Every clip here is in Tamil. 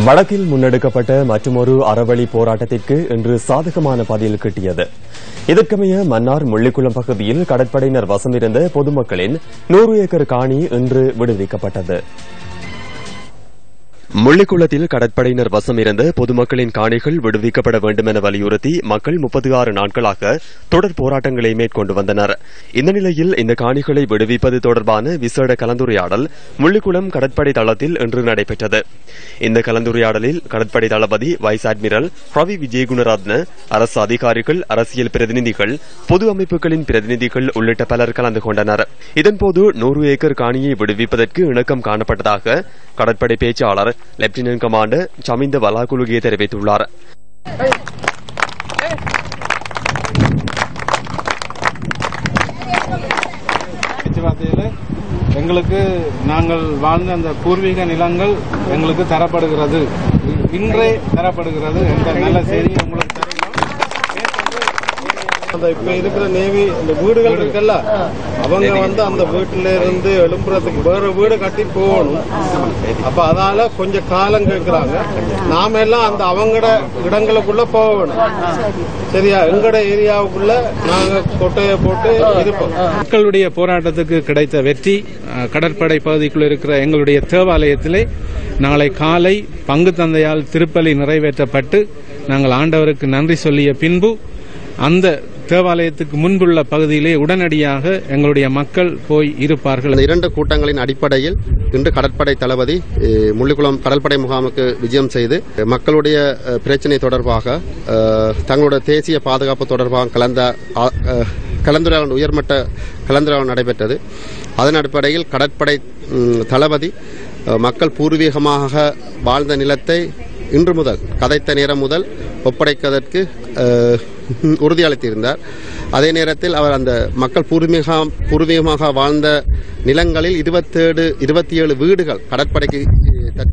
வடக்கில் முன்னெடுக்கப்பட்ட மற்றுமொரு அறவழி போராட்டத்திற்கு இன்று சாதகமான பதில் கிட்டியது. இதற்கமைய மன்னார் முள்ளிக்குளம் பகுதியில் கடற்படையினர் வசமிருந்த பொதுமக்களின் நூறு ஏக்கர் காணி இன்று விடுவிக்கப்பட்டது. முள்ளிக்குளத்தில் கடற்படையினர் வசம் இருந்த பொதுமக்களின் காணிகள் விடுவிக்கப்பட வேண்டும் என வலியுறுத்தி மக்கள் முப்பத்தி ஆறு நாட்களாக தொடர் போராட்டங்களை மேற்கொண்டு வந்தனர். இந்த நிலையில் இந்த காணிகளை விடுவிப்பது தொடர்பான விசேட கலந்துரையாடல் முள்ளிக்குளம் கடற்படை தளத்தில் இன்று நடைபெற்றது. இந்த கலந்துரையாடலில் கடற்படை தளபதி வைஸ் அட்மிரல் ரவி விஜயகுணரத்ன அரசு அதிகாரிகள் அரசியல் பிரதிநிதிகள் பொது அமைப்புகளின் பிரதிநிதிகள் உள்ளிட்ட பலர் கலந்து கொண்டனர். இதன்போது நூறு ஏக்கர் காணியை விடுவிப்பதற்கு இணக்கம் காணப்பட்டதாக கடற்படை பேச்சாளர் லெப்டினன்ட் கமாண்டர் சமிந்த வலாகுலுகே தெரிவித்துள்ளார் எங்களுக்கு நாங்கள் வாழ்ந்த அந்த பூர்வீக நிலங்கள் எங்களுக்கு தரப்படுகிறது. இன்றே தரப்படுகிறது என்ற நல்ல செய்தி உங்களுக்கு அந்த இப்ப இருக்கிற நேவி இந்த வீடுகள் இருக்குல்ல அவங்க வந்து அந்த வீட்டுல இருந்து எழும்புறதுக்கு வேற வீடு கட்டி போகணும். அப்ப அதால கொஞ்சம் காலம் கேட்கிறாங்க நாம எல்லாம் அந்த அவங்களோட இடங்களுக்குள்ள போகணும் சரியா? எங்கட ஏரியாவுக்குள்ள நாங்க கொட்டையை போட்டு இருப்போம். மக்களுடைய போராட்டத்துக்கு கிடைத்த வெற்றி கடற்படை பகுதிக்குள் இருக்கிற எங்களுடைய தேவாலயத்திலே நாளை காலை பங்கு தந்தையால் திருப்பலி நிறைவேற்றப்பட்டு நாங்கள் ஆண்டவருக்கு நன்றி சொல்லிய பின்பு அந்த தேவாலயத்துக்கு முன்புள்ள பகுதியிலே உடனடியாக எங்களுடைய மக்கள் போய் இருப்பார்கள். இந்த இரண்டு கூட்டங்களின் அடிப்படையில் இன்று கடற்படை தளபதி முள்ளிக்குளம் கடற்படை முகாமுக்கு விஜயம் செய்து மக்களுடைய பிரச்சனை தொடர்பாக தங்களுடைய தேசிய பாதுகாப்பு தொடர்பாக கலந்த கலந்துரையாடல் உயர்மட்ட கலந்துரையாடல் நடைபெற்றது. அதன் அடிப்படையில் கடற்படை தளபதி மக்கள் பூர்வீகமாக வாழ்ந்த நிலத்தை இன்று முதல் கதைத்த நேரம் முதல் ஒப்படைப்பதற்கு உறுதியளித்திருந்தார். அதே நேரத்தில் அவர் அந்த மக்கள் பூர்வீக பூர்வீகமாக வாழ்ந்த நிலங்களில் இருபத்தேழு இருபத்தி ஏழு வீடுகள் கடற்படைக்கு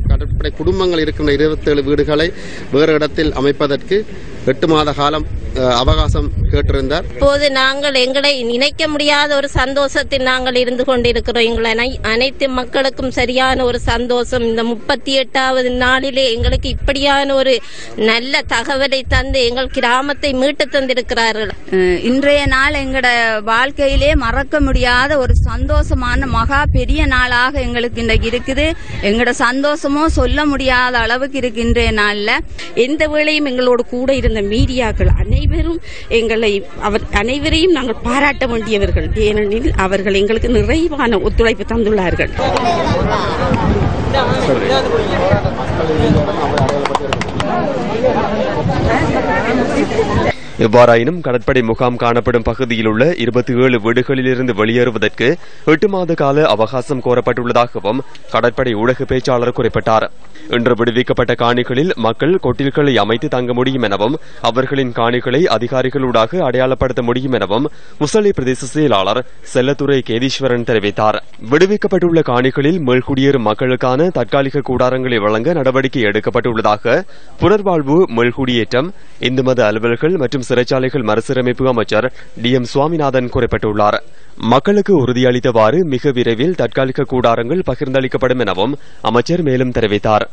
கடற்படை குடும்பங்கள் இருக்கின்ற இருபத்தேழு வீடுகளை வேறு இடத்தில் அமைப்பதற்கு எட்டு மாத காலம் அவகாசம் கேட்டிருந்தார். இப்போது நாங்கள் எங்களை நினைக்க முடியாத ஒரு சந்தோஷத்தில் நாங்கள் இருந்து கொண்டிருக்கிறோம். எங்களை அனை- அனைத்து மக்களுக்கும் சரியான ஒரு சந்தோஷம். இந்த முப்பத்தி எட்டாவது நாளிலே எங்களுக்கு இப்படியான ஒரு நல்ல தகவலை தந்து எங்கள் கிராமத்தை மீட்டு தந்திருக்கிறார்கள். அஹ் இன்றைய நாள் எங்கட வாழ்க்கையிலே மறக்க முடியாத ஒரு சந்தோஷமான மகா பெரிய நாளாக எங்களுக்கு இன்றைக்கு இருக்குது. எங்கட சந்தோஷமும் சொல்ல முடியாத அளவுக்கு இருக்கு இன்றைய நாள்ல. எந்த வேளையும் எங்களோடு கூட இருந்த மீடியாக்கள் அனைவரும் எங்களை அவர் அனைவரையும் நாங்கள் பாராட்ட வேண்டியவர்கள். ஏனெனில் அவர்கள் எங்களுக்கு நிறைவான ஒத்துழைப்பு தந்துள்ளார்கள். எவ்வாறாயினும் கடற்படை முகாம் காணப்படும் பகுதியில் உள்ள இருபத்தி ஏழு வீடுகளிலிருந்து வெளியேறுவதற்கு எட்டு மாத கால அவகாசம் கோரப்பட்டுள்ளதாகவும் கடற்படை ஊடக பேச்சாளர் குறிப்பிட்டார். இன்று விடுவிக்கப்பட்ட காணிகளில் மக்கள் கொட்டில்களை அமைத்து தங்க முடியும் எனவும் அவர்களின் காணிகளை அதிகாரிகளூடாக அடையாளப்படுத்த முடியும் எனவும் முசலி பிரதேச செயலாளர் செல்லத்துறை கேதீஸ்வரன் தெரிவித்தார். விடுவிக்கப்பட்டுள்ள காணிகளில் மீள்குடியேறும் மக்களுக்கான தற்காலிக கூடாரங்களை வழங்க நடவடிக்கை எடுக்கப்பட்டுள்ளதாக புனர்வாழ்வு மீள்குடியேற்றம் இந்து மத அலுவல்கள் மற்றும் சிறைச்சாலைகள் மறுசீரமைப்பு அமைச்சர் டி எம் சுவாமிநாதன் குறிப்பிட்டுள்ளார். மக்களுக்கு உறுதியளித்தவாறு மிக விரைவில் தற்காலிக கூடாரங்கள் பகிர்ந்தளிக்கப்படும் எனவும் அமைச்சர் மேலும் தெரிவித்தார்.